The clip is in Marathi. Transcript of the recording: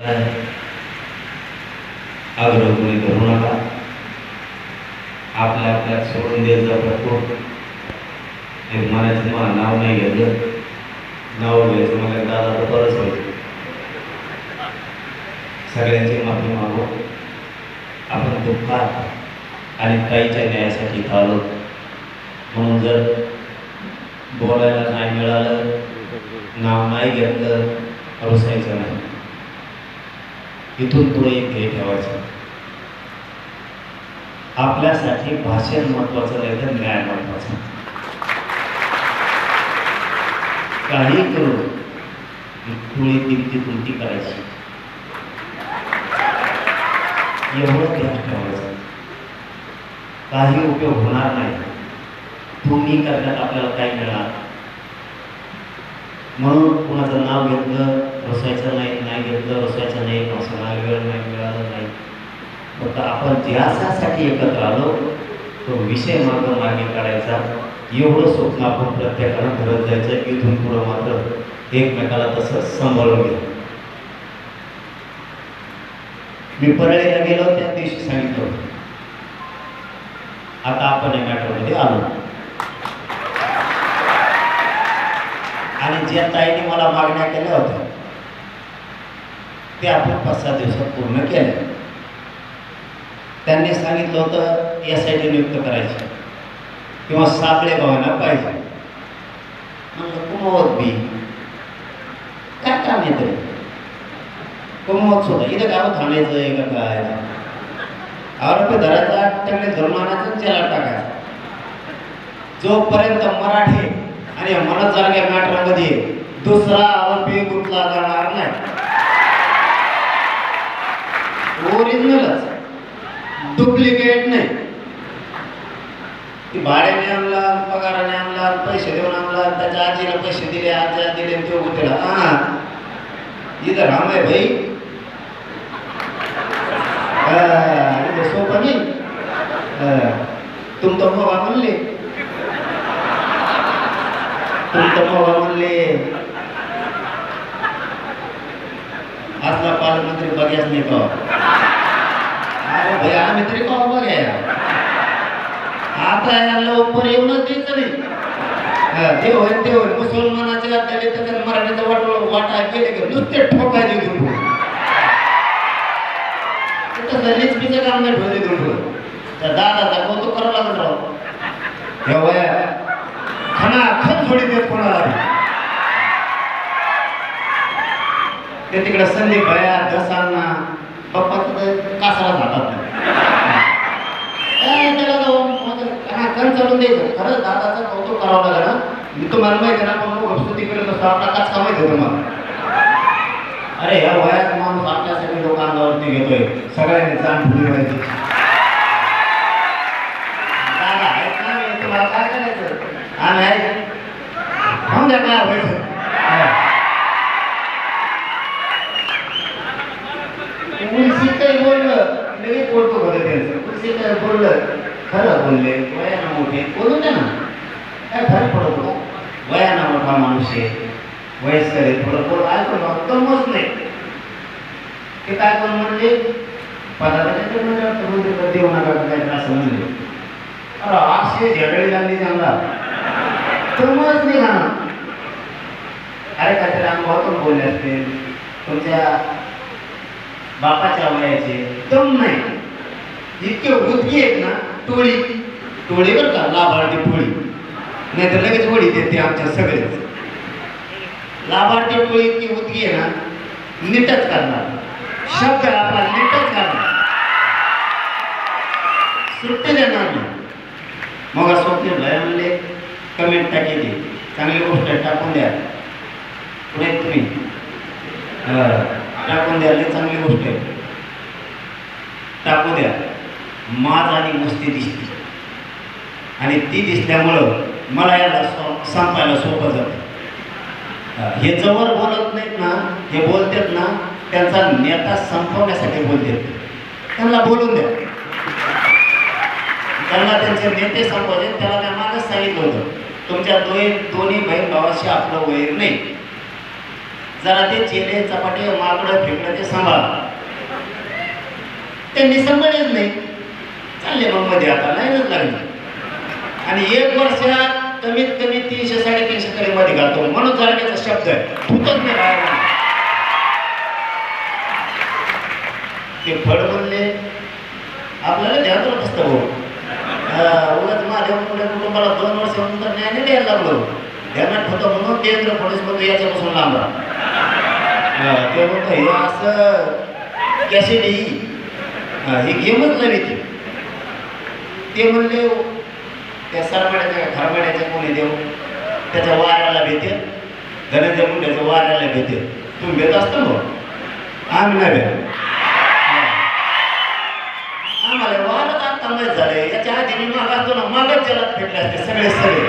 आग्रह कोणी करू नका आपल्या आपल्यात सोडून द्यायचं प्रकोप एक मनाचं मला नाव नाही घेतलं. नाव घ्यायचं मला दादा तर होईल. सगळ्यांची माफी मागू. आपण दुःखात आणि काहीच्या न्यायासाठी इथं आलो म्हणून जर बोलायला नाही मिळालं नाव नाही घेतलं रुसायचं नाही. इथून पुढे एक ध्येय ठेवायचं. आपल्यासाठी भाषण महत्वाचं नाही तर न्याय महत्त्वाचा काही करून थोडी किमती तुमची करायची. एवढं ध्यान ठेवायचं. काही उपयोग होणार नाही. तुम्ही करण्यात आपल्याला काय मिळणार म्हणून कुणाचं नाव घेतलं रसायचं नाही नाही घेतलं रसायचं नाही भाषणाला वेळ नाही मिळालं नाही. फक्त आपण ज्यासाठी एकत्र आलो तो विषय मार्ग मागे काढायचा. एवढं स्वप्न आपण प्रत्येकानं करत जायचं इथून पुढं मात्र एकमेकाला तसं सांभाळून घ्या मी परळीला गेलो त्या दिवशी सांगितलं आता आपण या मॅटरमध्ये आलो. आणि ज्या ताईने मला मागण्या केल्या होत्या ते आपण पाच सहा दिवसात पूर्ण केल्या. त्यांनी सांगितलं होतं एस आय टी नियुक्त करायची. किंवा सापळे भावांना पाहिजे. म्हणलं कुमवत बी. काय काम येतं कुमवत सुद्धा. इथं गाव थांबायचं आहे का काय? आरोपी धरायचा त्याकडे धरून आणायचं टाकायचा त्याला टाकायचं. जोपर्यंत मराठी आणि मनात मनोज जारगे मॅटरमध्ये दुसरा आरोपी गुंतला जाणार नाही. ओरिजिनलच डुप्लिकेट नाही. ती भाड्याने आणला पगाराने आणला पैसे देऊन आणला त्याच्या आजीला पैसे दिले आजी दिले आणि तो गुंतला हा. इथं रामाय आहे भाई हा, इथं सोपं नाही हा, तुम तो मोबा म्हणले तुम तो म्हणले आजला पालकमंत्री बघ्याच नाही का अरे भाई आम्ही तरी का बघा आता याला उपर येऊनच द्यायचं नाही हा, ते होईल ते होईल. मुसलमानाच्या त्याला तर मराठीचा वाट वाटा केले की नुसते ठोकायचे दुर्गुण तिथं दलितपीचं काम नाही ठेवले दुर्गुण त्या दादाचा कौतुक करावं लागत राव. हे वया. खना खन थोडी देत कोणाला ते तिकडे संदीप भया दसांना पप्पा कासाला जातात कण चढून द्यायचं. खरंच दादाचं कौतुक करावं लागलं ना मी तुम्हाला माहिती ना पण मग करत असतो आपला काच का माहिती आहे तुम्हाला अरे या वयात माणूस आपल्यासाठी लोक अंगावरती घेतोय. सगळ्यांनी जाण फुली पाहिजे दादा आहेत ना मी तुम्हाला काय करायचं आम्ही आहे होऊन द्या काय व्हायचं हा. उलसी काही बोललं. लगेच बोलतो बघा त्यांचं. उलसी काही बोललं. खरं बोलले वयानं मोठे. बोलू द्या ना. काय फरक पडतो वयानं मोठा माणूस आहे. वयस्कर आहे. थोडं बोल. ऐकून दमच नाही ते काय कोण म्हणले? पदार्थाचे म्हणजे वाटतं देऊ नका काय असं म्हणले. अरे आठशे झगडे लागली त्यांना. दमच नाही ना अरे काहीतरी अनुभवातून बोलले असतील. तुमच्या बापाच्या वयाचे दम नाही. इतके उदकी आहेत ना टोळी. टोळी बरं का? लाभार्थी टोळी. नाही तर लगेच वडी देते आमच्या सगळेच. लाभार्थी टोळी इतकी उदकी आहे ना नीटच करणार. शब्द आपला नीटच करणार. सुट्टी देणार नाही. मग स्वप्न भय म्हणले कमेंट टाकी चांगली गोष्ट टाकून द्या. पुढे तुम्ही. टाकून द्या लई चांगली गोष्ट आहे. टाकू द्या. माज आणि मस्ती दिसते. आणि ती दिसल्यामुळं मला याला सो- संपायला सोपं जातं. हे जवळ बोलत नाहीत ना हे बोलतात ना त्यांचा नेता संपवण्यासाठी बोलतात. त्यांना बोलून द्या. त्यांना त्यांचे नेते संपवले त्याला त्या मागच सांगितलं होतं. तुमच्या दोन दोन्ही बहीण भावाशी आपलं वैर नाही. जरा ते चेले चपाटे माकडं फिकडं ते सांभाळा. त्यांनी सांभाळलेच नाही. चालले मग मध्ये आता लाईनच लागली. आणि एक वर्षात कमीत कमी तीनशे साडेतीनशे तरी मध्ये घालतो. म्हणून जाण्याचा शब्द आहे. धुतच नाही ते फळ म्हणले आपल्याला ध्यानात नसतं भाऊ हो. उलट माझ्या मुलं कुटुंबाला दोन वर्षानंतर न्याय द्यायला लागलो. ध्यानात होतं म्हणून देवेंद्र फडणवीस म्हणतो याच्यापासून लांब राहा ते म्हणतो हे असं कॅसेट ही ही गेमच नव्हे ती. ते म्हणले त्या सरमाड्याच्या खरमाड्याच्या कोणी देऊ. त्याच्या वाऱ्याला भेटे धनंजय मुंड्याच्या वाऱ्याला भेटे तुम्ही भेट असतो मग. आम्ही नाही भेट आम्हाला वारच आता माहीत झाले याच्या आधी मी मागास ना मागच जलात भेटले असते सगळे सगळे.